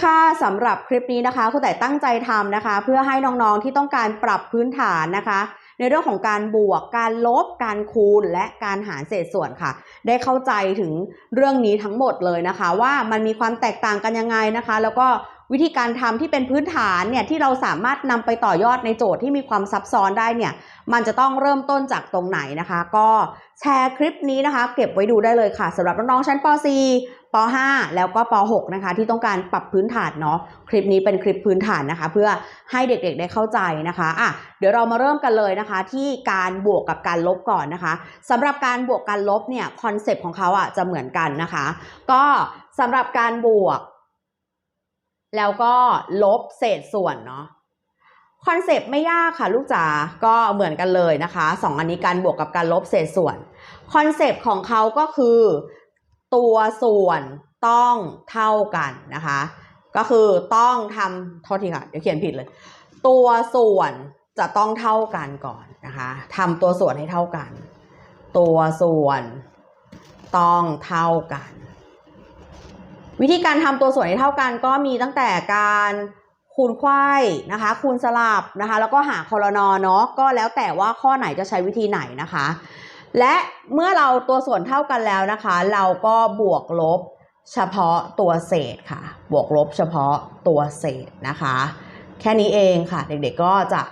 ค่ะสำหรับคลิปนี้นะคะคุณแต่ตั้งใจทำนะคะ เพื่อให้น้องๆที่ต้องการปรับพื้นฐานนะคะ ในเรื่องของการบวก การลบ การคูณ และการหารเศษส่วนค่ะ ได้เข้าใจถึงเรื่องนี้ทั้งหมดเลยนะคะ ว่ามันมีความแตกต่างกันยังไงนะคะ แล้วก็ วิธีการทำที่เป็นพื้นฐานเนี่ยที่เราสามารถนำไปต่อยอดในโจทย์ที่มีความซับซ้อนได้เนี่ยมันจะต้องเริ่มต้นจากตรงไหนนะคะ ก็แชร์คลิปนี้นะคะ เก็บไว้ดูได้เลยค่ะสำหรับน้องๆชั้นป .4 ป .5 แล้วก็ป .6 นะคะ ที่ต้องการปรับพื้นฐานเนาะคลิปนี้เป็นคลิปพื้นฐานนะคะ เพื่อให้เด็กๆได้เข้าใจนะคะอะเดี๋ยวเรามาเริ่มกันเลยนะคะ ที่การบวกกับการลบก่อนนะคะสำหรับการบวกการลบเนี่ยคอนเซปต์ของเขาอะจะเหมือนกันนะคะ ก็สำหรับการบวก แล้วก็ลบเศษส่วนเนาะคอนเซปต์ไม่ยากค่ะลูกจ๋าก็เหมือนกันเลยนะคะสองอันนี้การบวกกับการลบเศษส่วนคอนเซปต์ของเขาก็คือ ตัวส่วนต้องเท่ากันนะคะ ก็คือต้องทำโทษทีค่ะเดี๋ยวเขียนผิดเลย ตัวส่วนจะต้องเท่ากันก่อนนะคะทำตัวส่วนให้เท่ากัน ตัวส่วนต้องเท่ากัน วิธีการทำตัวส่วนให้เท่ากันก็มีตั้งแต่การคูณไข้นะคะ คูณสลับนะคะ แล้วก็หาคอรนอเนาะก็แล้วแต่ว่าข้อไหนจะใช้วิธีไหนนะคะ และเมื่อเราตัวส่วนเท่ากันแล้วนะคะ เราก็บวกลบเฉพาะตัวเศษค่ะ บวกลบเฉพาะตัวเศษนะคะ แค่นี้เองค่ะ เด็กๆก็จะ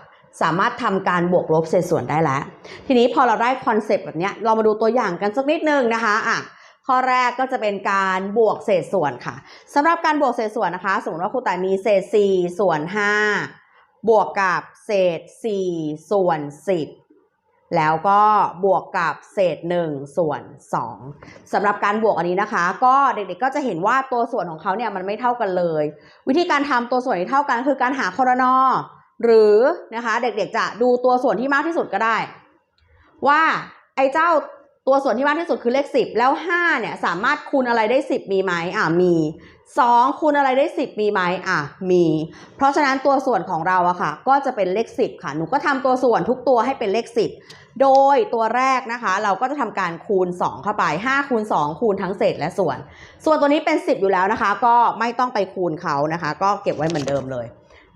สามารถทำการบวกลบเศษส่วนได้แล้ว ทีนี้พอเราได้คอนเซปต์แบบเนี้ยเรามาดูตัวอย่างกันสักนิดนึงนะคะอะ ข้อแรกก็จะเป็นการบวกเศษส่วนค่ะสำหรับการบวกเศษส่วนนะคะ สมมติว่าครูแต่มีเศษ 4 ส่วน 5 บวกกับเศษ 4 ส่วน 10 แล้วก็บวกกับเศษ 1 ส่วน 2สำหรับการบวกอันนี้นะคะ ก็เด็กๆก็จะเห็นว่าตัวส่วนของเขาเนี่ยมันไม่เท่ากันเลย วิธีการทำตัวส่วนที่เท่ากันคือการหาคอรนอหรือนะคะเด็กๆจะดูตัวส่วนที่มากที่สุดก็ได้ ว่าไอ้เจ้า ตัวส่วนที่มากที่สุดคือเลข 10 แล้ว5เนี่ยสามารถคูณอะไรได้ 10 มีไหมอ่ามี2คูณอะไรได้ 10 มีไหมอะมี เพราะฉะนั้นตัวส่วนของเราอะค่ะ ก็จะเป็นเลข 10 ค่ะหนูก็ทำตัวส่วนทุกตัวให้เป็นเลข 10 โดยตัวแรกนะคะ เราก็จะทำการคูณ 2 เข้าไป 5 คูณ 2 คูณทั้งเศษและส่วน ส่วนตัวนี้เป็น 10 อยู่แล้วนะคะ ก็ไม่ต้องไปคูณเขานะคะ ก็เก็บไว้เหมือนเดิมเลย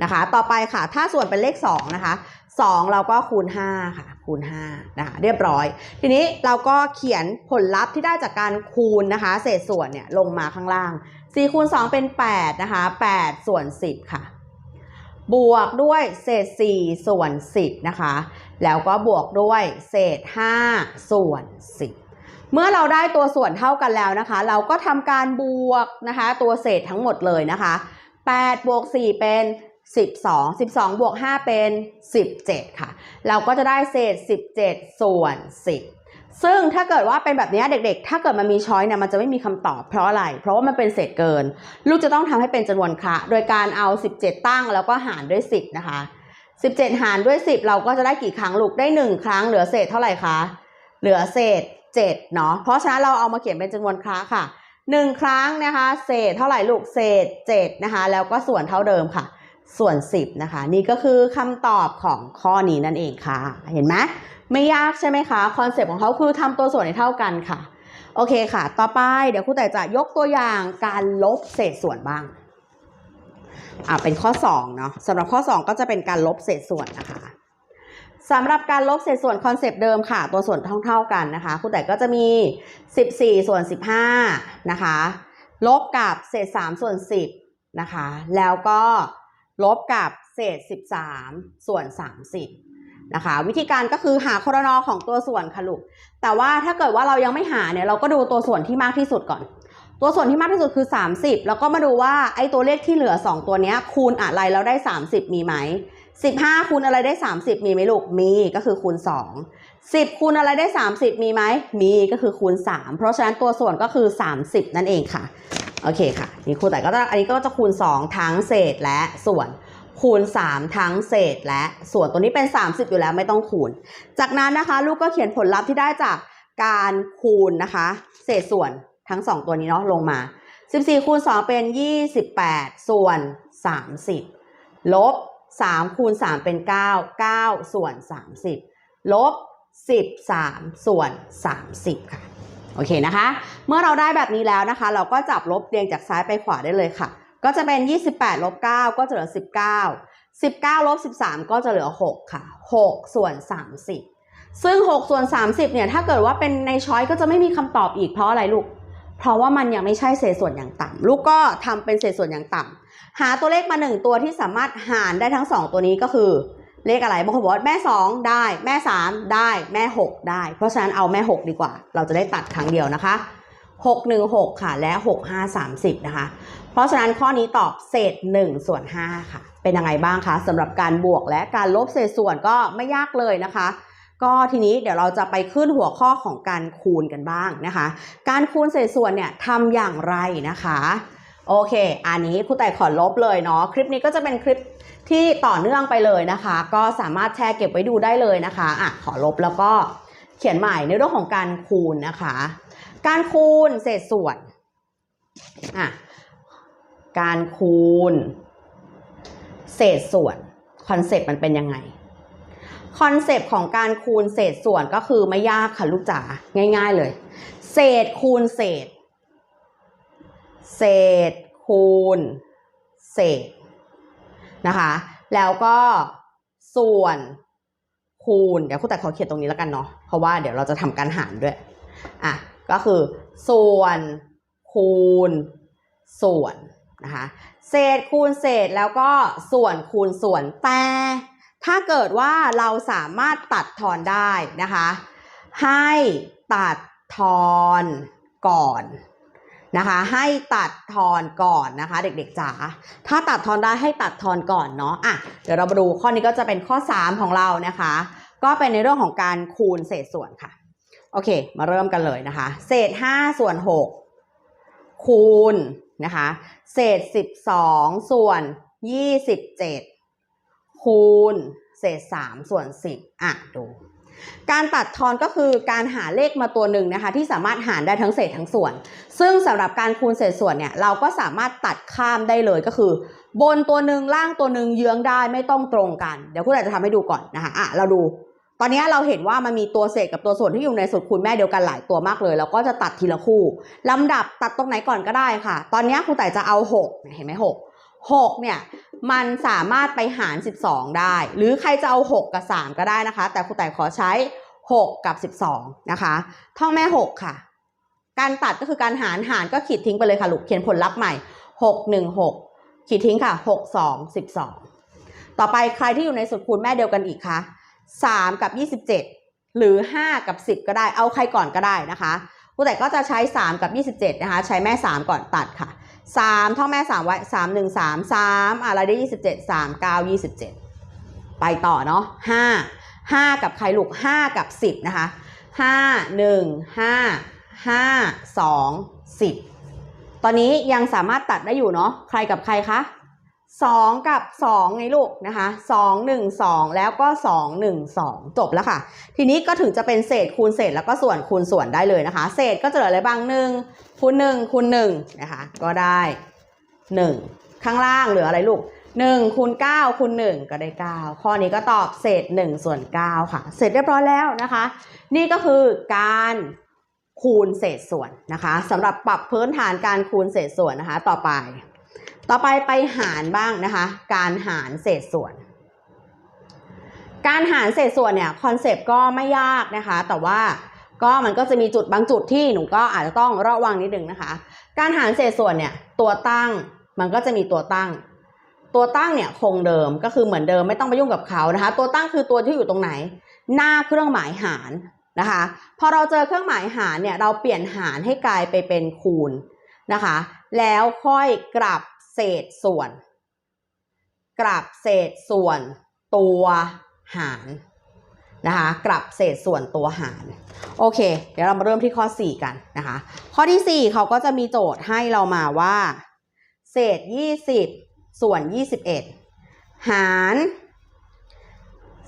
นะคะ ต่อไปค่ะ ถ้าส่วนเป็นเลข2นะคะ 2 เราก็คูณ 5 ค่ะ คูณ5นะคะเรียบร้อย ทีนี้เราก็เขียนผลลัพธ์ที่ได้จากการคูณนะคะ เศษส่วนเนี่ยลงมาข้างล่าง4คูณ2เป็น 8 นะคะ 8 ส่วน 10 ค่ะ บวกด้วยเศษ 4 ส่วน 10 นะคะ แล้วก็บวกด้วยเศษ 5 ส่วน 10เมื่อเราได้ตัวส่วนเท่ากันแล้วนะคะ เราก็ทำการบวกนะคะ ตัวเศษทั้งหมดเลยนะคะ 8 บวก 4 เป็น 12 12 บวก 5 เป็น 17 ค่ะ เราก็จะได้เศษ 17 ส่วน 10 ซึ่งถ้าเกิดว่าเป็นแบบนี้เด็กๆ ถ้าเกิดมันมีช้อยเนี่ยมันจะไม่มีคำตอบเพราะอะไร เพราะว่ามันเป็นเศษเกิน ลูกจะต้องทำให้เป็นจำนวนคะโดยการเอา 17 ตั้งแล้วก็หารด้วย 10 นะคะ 17 หารด้วย 10 เราก็จะได้กี่ครั้งลูกได้ 1 ครั้งเหลือเศษเท่าไหร่คะ เหลือเศษ 7 เนาะ เพราะฉะนั้นเราเอามาเขียนเป็นจำนวนคะค่ะ 1 ครั้งนะคะ เศษเท่าไหร่ลูกเศษ 7 นะคะ แล้วก็ส่วนเท่าเดิมค่ะ ส่วน 10 นะคะ นี่ก็คือคำตอบของข้อนี้นั่นเองค่ะ เห็นไหมไม่ยากใช่ไหมคะคอนเซปต์ของเขาคือทำตัวส่วนให้เท่ากันค่ะ โอเคค่ะ ต่อไปเดี๋ยวครูแต่จะยกตัวอย่างการลบเศษส่วนบ้างอ่าเป็นข้อ2เนาะสำหรับข้อ 2 ก็จะเป็นการลบเศษส่วนนะคะสำหรับการลบเศษส่วนคอนเซปต์เดิมค่ะ ตัวส่วนเท่าเท่ากันนะคะครูแต่ก็จะมี 14 ส่วน 15 นะคะ ลบกับเศษ 3 ส่วน 10 นะคะ แล้วก็ ลบกับเศษ 13 ส่วน 30นะคะ วิธีการก็คือหาครนอของตัวส่วนค่ะลูกแต่ว่าถ้าเกิดว่าเรายังไม่หาเนี่ยเราก็ดูตัวส่วนที่มากที่สุดก่อน ตัวส่วนที่มากที่สุดคือ 30 แล้วก็มาดูว่าไอ้ตัวเลขที่เหลือ 2 ตัวนี้คูณอะไรแล้วได้ 30 มีไหม15 คูณอะไรได้ 30 มีไหมลูก มี ก็คือคูณ 2 10 คูณอะไรได้ 30 มีไหม มี ก็คือคูณ 3 เพราะฉะนั้นตัวส่วนก็คือ 30 นั่นเองค่ะ โอเคค่ะนี่ครูแต่ก็จะอันนี้ก็จะคูณ 2 ทั้งเศษและส่วนคูณ 3 ทั้งเศษและส่วนตัวนี้เป็น 30 อยู่แล้วไม่ต้องคูณ จากนั้นนะคะลูกก็เขียนผลลัพธ์ที่ได้จากการคูณนะคะ เศษส่วนทั้ง 2 ตัวนี้เนาะลงมา 14 คูณ 2 เป็น 28 ส่วน 30 ลบ 3 คูณ 3 เป็น 9 9 ส่วน 30 ลบ 13 ส่วน 30 ค่ะ โอเคนะคะ เมื่อเราได้แบบนี้แล้วนะคะ เราก็จับลบเรียงจากซ้ายไปขวาได้เลยค่ะ ก็จะเป็น 28ลบ9ก็จะเหลือ 19 19ลบ13 ก็จะเหลือ 6 ค่ะ 6 ส่วน 30 ซึ่ง 6 ส่วน 30 เนี่ย ถ้าเกิดว่าเป็นในช้อยก็จะไม่มีคำตอบอีกเพราะอะไรลูก เพราะว่ามันยังไม่ใช่เศษส่วนอย่างต่ำลูกก็ทำเป็นเศษส่วนอย่างต่ำหาตัวเลขมา 1 ตัวที่สามารถหารได้ทั้ง 2 ตัวนี้ก็คือ เลขอะไรบางคนบอกว่าแม่ 2 ได้ แม่ 3 ได้แม่ 6 ได้ เพราะฉะนั้นเอาแม่ 6 ดีกว่า เราจะได้ตัดครั้งเดียวนะคะ 6 1 6 ค่ะ และ 6 5 30 นะคะ เพราะฉะนั้นข้อนี้ตอบเศษ 1 ส่วน 5 ค่ะ เป็นยังไงบ้างคะสำหรับการบวกและการลบเศษส่วนก็ไม่ยากเลยนะคะ ก็ทีนี้เดี๋ยวเราจะไปขึ้นหัวข้อของการคูณกันบ้างนะคะ การคูณเศษส่วนเนี่ยทำอย่างไรนะคะ โอเค อันนี้ครูแต่ขอลบเลยเนาะ คลิปนี้ก็จะเป็นคลิปที่ต่อเนื่องไปเลยนะคะ ก็สามารถแชร์เก็บไว้ดูได้เลยนะคะอะขอลบแล้วก็เขียนใหม่ในเรื่องของการคูณนะคะ การคูณเศษส่วนอะการคูณ เศษส่วนคอนเซปต์มันเป็นยังไงคอนเซปต์ของการคูณเศษส่วนก็คือไม่ยากค่ะลูกจ๋าง่าย ๆเลย เศษคูณเศษ เศษ คูณ เศษนะคะ แล้วก็ส่วนคูณ เดี๋ยวครูแต่ขอเขียนตรงนี้แล้วกันเนาะเพราะว่าเดี๋ยวเราจะทำการหารด้วยอะก็คือ ส่วนคูณ ส่วนนะคะเศษคูณเศษแล้วก็ส่วนคูณส่วนแต่ถ้าเกิดว่าเราสามารถตัดทอนได้นะคะ ให้ตัดทอนก่อน นะคะ ให้ตัดทอนก่อนนะคะ เด็กๆจ๋าถ้าตัดทอนได้ให้ตัดทอนก่อนเนาะอะเดี๋ยวเรามาดูข้อนี้ก็จะเป็นข้อ 3 ของเรานะคะ ก็เป็นในเรื่องของการคูณเศษส่วนค่ะโอเค มาเริ่มกันเลยนะคะ เศษ 5 ส่วน 6 คูณนะคะ เศษ 12 ส่วน 27 คูณ เศษ 3 ส่วน 10 อะ ดู การตัดทอนก็คือการหาเลขมาตัวหนึ่งนะคะ ที่สามารถหารได้ทั้งเศษทั้งส่วน ซึ่งสำหรับการคูณเศษส่วนเนี่ยเราก็สามารถตัดข้ามได้เลยก็คือ บนตัวหนึ่งล่างตัวหนึ่งเยื้องได้ไม่ต้องตรงกัน เดี๋ยวคุณอาจจะทำให้ดูก่อนนะคะอะเราดู ตอนนี้เราเห็นว่ามันมีตัวเศษกับตัวส่วนที่อยู่ในสูตรคูณแม่เดียวกันหลายตัวมากเลย เราก็จะตัดทีละคู่ลำดับตัดตรงไหนก่อนก็ได้ค่ะ ตอนนี้ครูแต่จะเอา6เห็นไหม6 6เนี่ยมันสามารถไปหาร 12 ได้ หรือใครจะเอา 6 กับ 3 ก็ได้นะคะ แต่ครูแต่ขอใช้ 6 กับ 12 นะคะท่องแม่ 6 ค่ะ การตัดก็คือการหารหารก็ขีดทิ้งไปเลยค่ะลูกเขียนผลลัพธ์ใหม่ 6 1 6 ขีดทิ้งค่ะ 6 2 12 ต่อไปใครที่อยู่ในสูตรคูณแม่เดียวกันอีกคะ3 กับ 27 หรือ 5 กับ 10 ก็ได้เอาใครก่อนก็ได้นะคะครูแต่ก็จะใช้ 3 กับ 27 นะคะ ใช้แม่ 3 ก่อนตัดค่ะ 3ท่องแม่3ไว้3 1 3 3อะไรได้27 3 9 27ไปต่อเนาะ5 5กับใครลูก5กับ10นะคะ5 1 5 5 2 10ตอนนี้ยังสามารถตัดได้อยู่เนาะใครกับใครคะ 2 กับ2ไงลูกนะคะ2 1 2 แล้วก็2 1 2 จบแล้วค่ะ ทีนี้ก็ถึงจะเป็นเศษคูณเศษแล้วก็ส่วนคูณส่วนได้เลยนะคะ เศษก็จะเหลืออะไรบ้าง1คูณ1คูณ1นะคะก็ได้ 1 ข้างล่างเหลืออะไรลูก1คูณ9คูณ1ก็ได้ 9 ข้อนี้ก็ตอบเศษ 1 ส่วน 9 ค่ะ เสร็จเรียบร้อยแล้วนะคะ นี่ก็คือการคูณเศษส่วนนะคะสำหรับปรับพื้นฐานการคูณเศษส่วนนะคะ ต่อไป ต่อไปไปหารบ้างนะคะ การหารเศษส่วน การหารเศษส่วนเนี่ยคอนเซปต์ก็ไม่ยากนะคะ แต่ว่าก็มันก็จะมีจุดบางจุดที่หนูก็อาจจะต้องระวังนิดนึงนะคะ การหารเศษส่วนเนี่ยตัวตั้งมันก็จะมีตัวตั้ง ตัวตั้งเนี่ยคงเดิมก็คือเหมือนเดิมไม่ต้องไปยุ่งกับเขานะคะ ตัวตั้งคือตัวที่อยู่ตรงไหน หน้าเครื่องหมายหารนะคะ พอเราเจอเครื่องหมายหารเนี่ยเราเปลี่ยนหารให้กลายไปเป็นคูณนะคะ แล้วค่อยกลับ เศษส่วน กลับเศษส่วนตัวหารนะคะกลับเศษส่วนตัวหารโอเค เดี๋ยวเรามาเริ่มที่ข้อ 4 กันนะคะข้อที่ 4 เขาก็จะมีโจทย์ให้เรามาว่า เศษ 20 ส่วน 21 หาร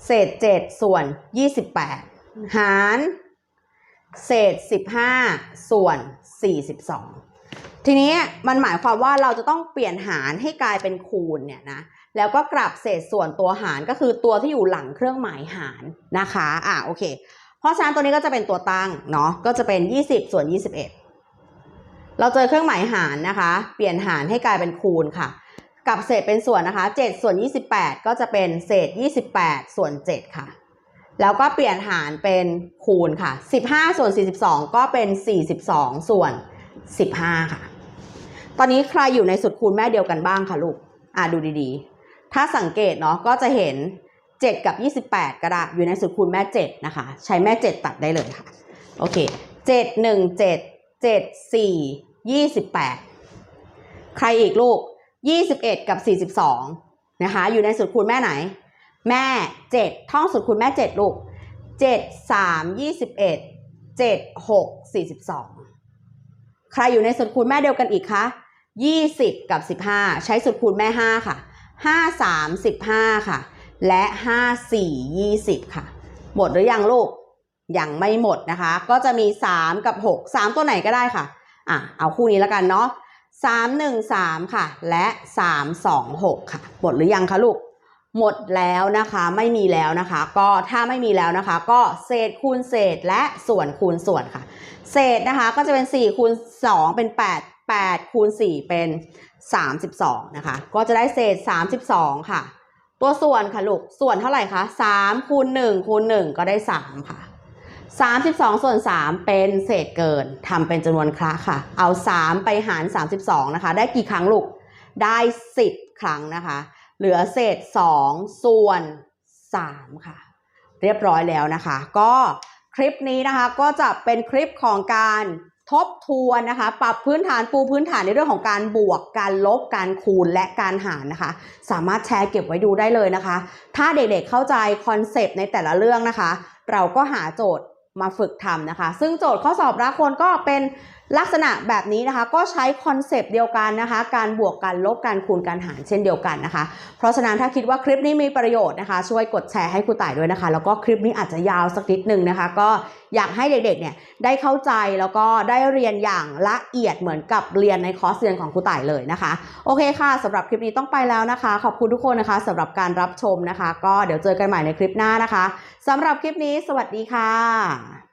เศษ 7 ส่วน 28 หาร เศษ 15 ส่วน 42 ทีนี้มันหมายความว่าเราจะต้องเปลี่ยนหารให้กลายเป็นคูณเนี่ยนะแล้วก็กลับเศษส่วนตัวหารก็คือตัวที่อยู่หลังเครื่องหมายหารนะคะอะโอเค เพราะฉะนั้นตัวนี้ก็จะเป็นตัวตั้งเนาะก็จะเป็น 20 ส่วน 21 เราเจอเครื่องหมายหารนะคะ เปลี่ยนหารให้กลายเป็นคูณค่ะกับเศษเป็นส่วนนะคะ 7 ส่วน 28 ก็จะเป็นเศษ 28 ส่วน 7 ค่ะ แล้วก็เปลี่ยนหารเป็นคูณค่ะ 15 ส่วน 42 ก็เป็น 42 ส่วน 15 ค่ะ ตอนนี้ใครอยู่ในสุดคูณแม่เดียวกันบ้างคะลูก อ่าดูดีๆ ถ้าสังเกตเนาะก็จะเห็น 7 กับ 28ก็ได้อยู่ในสุดคูณแม่ 7 นะคะ ใช้แม่ 7 ตัดได้เลยค่ะ โอเค 7 1 7 7 4 28 ใครอีกลูก 21 กับ 42 นะคะ อยู่ในสุดคูณแม่ไหน แม่ 7 ท่องสุดคูณแม่ 7 ลูก 7 3 21 7 6 42 ใครอยู่ในสุดคูณแม่เดียวกันอีกคะ 20 กับ 15 ใช้สุดคูณแม่ 5 ค่ะ 5 3 15 ค่ะ และ 5 4 20 ค่ะ หมดหรือยังลูก ยังไม่หมดนะคะ ก็จะมี 3 กับ 6 3 ตัวไหนก็ได้ค่ะ อะ เอาคู่นี้แล้วกันเนาะ3 1 3 ค่ะ และ 3 2 6 ค่ะ หมดหรือยังคะลูก หมดแล้วนะคะ ไม่มีแล้วนะคะ ก็ถ้าไม่มีแล้วนะคะ ก็เศษคูณเศษและส่วนคูณส่วนค่ะ เศษนะคะก็จะเป็น 4 คูณ 2 เป็น 8 8คูณ4เป็น 32 นะคะ ก็จะได้เศษ 32 ค่ะ ตัวส่วนค่ะลูก ส่วนเท่าไหร่คะ3คูณ1คูณ1ก็ได้ 3 ค่ะ 32 ส่วน 3 เป็นเศษเกินทำเป็นจำนวนคละค่ะ เอา 3 ไปหาร 32 นะคะ ได้กี่ครั้งลูก ได้ 10 ครั้งนะคะ เหลือเศษ 2 ส่วน 3 ค่ะ เรียบร้อยแล้วนะคะ ก็คลิปนี้นะคะก็จะเป็นคลิปของการ ทบทวนนะคะ ปรับพื้นฐานปูพื้นฐานในเรื่องของการบวก การลบ การคูณและการหารนะคะ สามารถแชร์เก็บไว้ดูได้เลยนะคะ ถ้าเด็กๆเข้าใจคอนเซปต์ในแต่ละเรื่องนะคะ เราก็หาโจทย์มาฝึกทำนะคะ ซึ่งโจทย์ข้อสอบรักคนก็เป็น ลักษณะแบบนี้นะคะก็ใช้คอนเซปต์เดียวกันนะคะ การบวกการลบการคูณการหารเช่นเดียวกันนะคะ เพราะฉะนั้นถ้าคิดว่าคลิปนี้มีประโยชน์นะคะ ช่วยกดแชร์ให้ครูต่ายด้วยนะคะ แล้วก็คลิปนี้อาจจะยาวสักนิดนึงนะคะ ก็อยากให้เด็กๆเนี่ยได้เข้าใจแล้วก็ได้เรียนอย่างละเอียดเหมือนกับเรียนในคอร์สเรียนของครูต่ายเลยนะคะ โอเคค่ะสำหรับคลิปนี้ต้องไปแล้วนะคะ ขอบคุณทุกคนนะคะสำหรับการรับชมนะคะ ก็เดี๋ยวเจอกันใหม่ในคลิปหน้านะคะสำหรับคลิปนี้ สวัสดีค่ะ